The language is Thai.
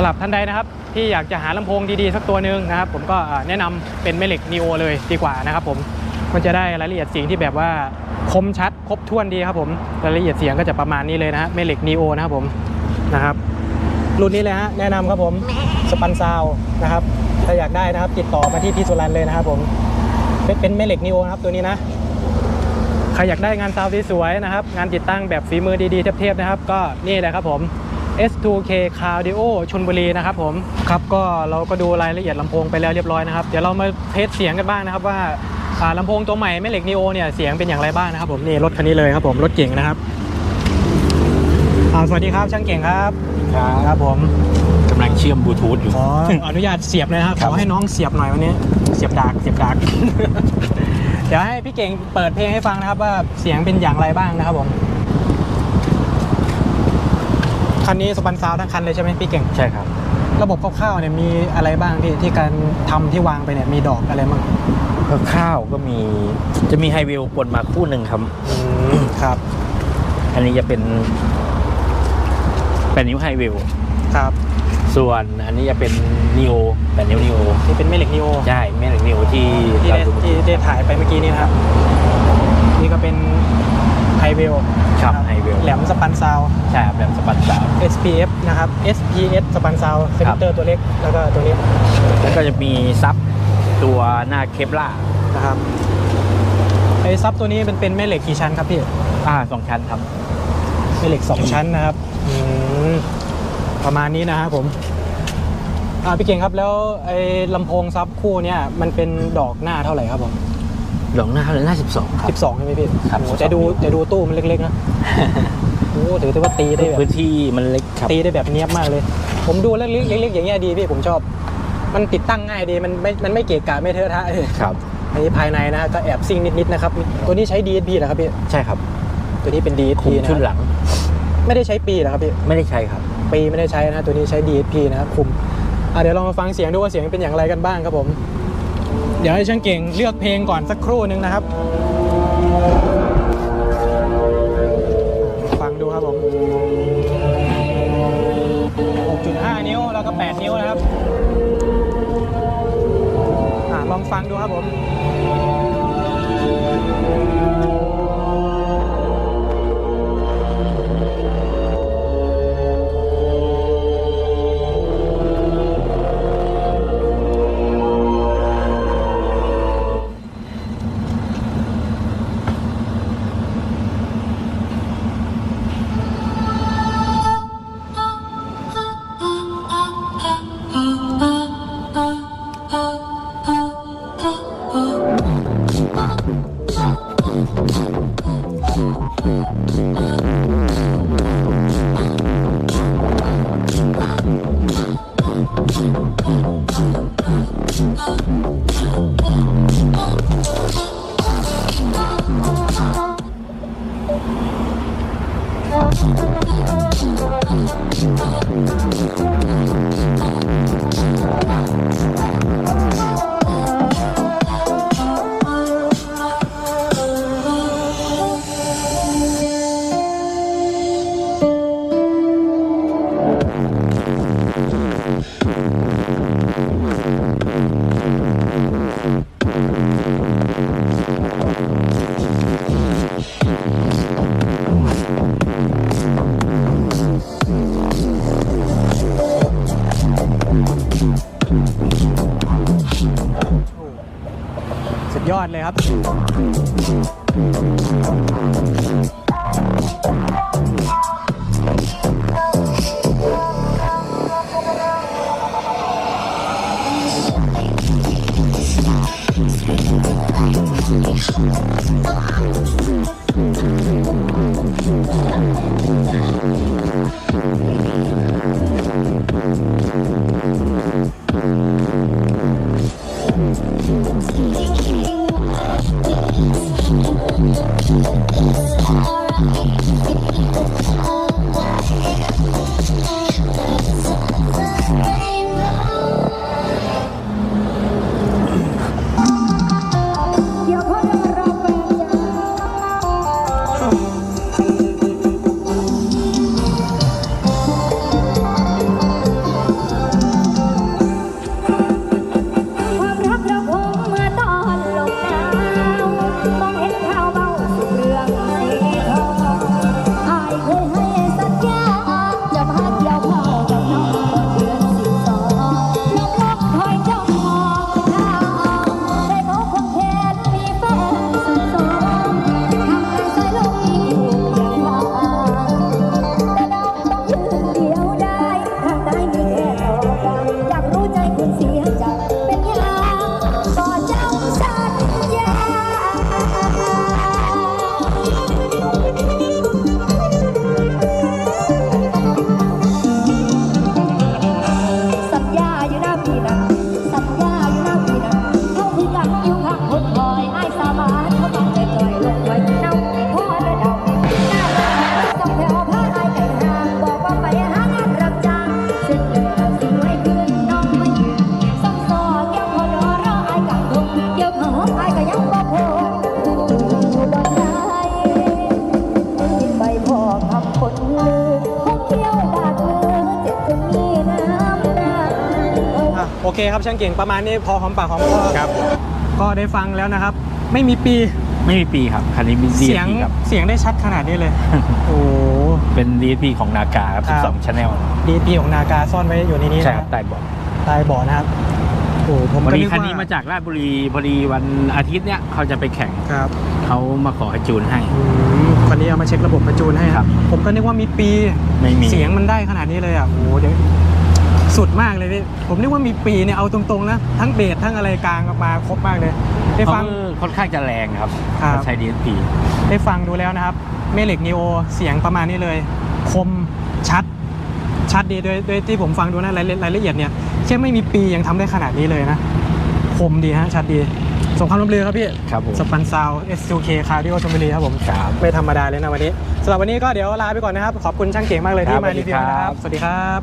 ำหรับท่านใดนะครับ ที่อยากจะหาลำโพงดีๆ สักตัวหนึ่งนะครับ ผมก็แนะนำเป็นแม่เหล็กนีโอเลยดีกว่านะครับผมมันจะได้รายละเอียดเสียงที่แบบว่าคมชัดครบถ้วนดีครับผมรายละเอียดเสียงก็จะประมาณนี้เลยนะฮะแม่เหล็กนีโอนะครับผมนะครับ รุ่นนี้เลยฮะแนะนำครับผมสปันซาวนะครับถ้าอยากได้นะครับ ติดต่อมาที่พี่สุรันเลยนะครับ ผมเป็นเป็นแม่เหล็กนีโอนะครับตัวนี้นะใครอยากได้งานซาวด์สวยๆนะครับ งานติดตั้งแบบฝีมือดีๆเทพๆนะครับ ก็นี่แหละครับผม S2K Cardio ชนบุรีนะครับผมครับก็เราก็ดูรายละเอียดลำโพงไปแล้วเรียบร้อยนะครับ เดี๋ยวเรามาเทสเสียงกันบ้างนะครับว่าอ่าลำโพงตัวใหม่แม่เหล็กนีโอเนี่ยเสียงเป็นอย่างไรบ้างนะครับผมนี่รถคันนี้เลยครับผมรถเก่งนะครับอ่าสวัสดีครับช่างเก่งครับครับผมกำลังเชื่อมบลูทูธอยู่ขออนุญาตเสียบเลยนะครับครัขบอให้น้องเสียบหน่อยวันนี้ เสียบดากเสียบดากเดี๋ยวให้พี่เก่งเปิดเพลงให้ฟังนะครับว่าเสียงเป็นอย่างไรบ้างนะครับผม คันนี้สปันซาวทั้งคันเลยใช่ไหมพี่เก่ง ใช่ครับ ระบบคร่าวๆเนี่ยมีอะไรบ้างพี่ที่การทำที่วางไปเนี่ยมีดอกอะไรบ้างข้าวก็มีจะมีไฮวิวปนมาคู่หนึ่งครับครับ อันนี้จะเป็นเป็นนิ้วไฮวิวครับ ส่วนอันนี้จะเป็นนิโอแต่นิ้วนิโอนี่เป็นแม่เหล็กนิโอใช่แม่เหล็กนิโอที่ที่เราได้ดูที่ได้ถ่ายไปเมื่อกี้นี้นะครับ นี่ก็เป็น ไฮเวลครับไฮวิวแหลมสปันซาวใช่ครับแบบสปันสาว SPF นะครับ SPS สปันซาวเซนครับเตอร์ตัวเล็กแล้วก็ตัวนี้ แล้วก็จะมีซับตัวหน้าเคปล่านะครับไอ้ซับตัวนี้เป็นเป็นแม่เหล็กกี่ชั้นครับพี่อ่าสองชั้นครับแม่เหล็ก2ชั้นนะครับอืมประมาณนี้นะครับผมอ่าพี่เก่งครับแล้วไอ้ลำโพงซับคู่เนี่ยมันเป็นดอกหน้าเท่าไหร่ครับผม ดอกหน้าเลยหน้าสิบสองครับ 12ใช่ไหมพี่ครับโอ้12จะดูจะดูตู้มันเล็กๆนะโอ้ถือว่าตีได้แบบพื้นที่มันเล็กครับตีได้แบบเนี้ยบมากเลย ผมดูแล้วเล็กๆอย่างเงี้ยดีพี่ผมชอบ มันติดตั้งง่ายดีมันไม่มันไม่เกะกะไม่เทอะทะเลยครับ อันนี้ภายในนะฮะก็แอบซิ่งนิดๆนะครับตัวนี้ใช้ DSP เหรอครับพี่ใช่ครับตัวนี้เป็น DSP คุมนะชุดคหรับลังไม่ได้ใช้ปีเหรอครับพี่ ไม่ได้ใช้ครับ ปีไม่ได้ใช้นะฮะตัวนี้ใช้ DSP นะครับคุมอะเดี๋ยวลองมาฟังเสียงดูว่าเสียงเป็นอย่างไรกันบ้างครับผม เดี๋ยวให้ช่างเก่งเลือกเพลงก่อนสักครู่นึงนะครับ ฟังดูครับผม 6.5 นิ้วแล้วก็ 8 นิ้วนะครับอลองฟังดูครับผม สุด ยอดเลยครับเดี๋ เคครับช่างเก่งประมาณนี้พอหอมปากหอมคอครับ ก็ได้ฟังแล้วนะครับ ไม่มีปีไม่มีปีครับคันนี้มีเสียง DSP ครับ เสียงได้ชัดขนาดนี้เลย โอ้เป็น DSP ของนากาครับครับ 12 Channel ดีปีของนากาซ่อนไว้อยู่ในนี้ใช่นะคครัรับบใต้เบาะใตายบ่อนะครับโอ้ผมวันก็นี้นึกคันว่านี้มาจากราชบุรีพอดีวันอาทิตย์เนี้ยเขาจะไปแข่งครับเขามาขอให้จูนให้ อืมวันนี้เอามาเช็คระบบประจูนให้ครับผมก็นึกว่ามีปี ไม่มี เสียงมันได้ขนาดนี้เลยอะโอ้โหเดี๋ยว สุดมากเลยพี่ผมนึกว่ามีปีเนี่ยเอาตรงๆนะทั้งเบสทั้งอะไรกลางมาครบมากเลยได้ฟังเขาค่อนข้างจะแรงครับครับเขาใช้ DSP ได้ฟังดูแล้วนะครับเมเล็กนีโอเสียงประมาณนี้เลย คมชัด ชัดดีโดยโดยที่ผมฟังดูนะรายละรายละเอียดเนี่ยแค่ไม่มีปียังทำได้ขนาดนี้เลยนะ คมดีฮะชัดดีส่งความร่วมมือครับพี่ครับผมสปันซาว S2K คาร์ดิโอชมบุรีครับผมครับไม่ธรรมดาเลยนะวันนี้สำหรับวันนี้ก็เดี๋ยวลาไปก่อนนะครับ ขอบคุณช่างเก่งมากเลยครัที่บมารีวิวสวัสดีนะคครัรับบสวัสดีครับ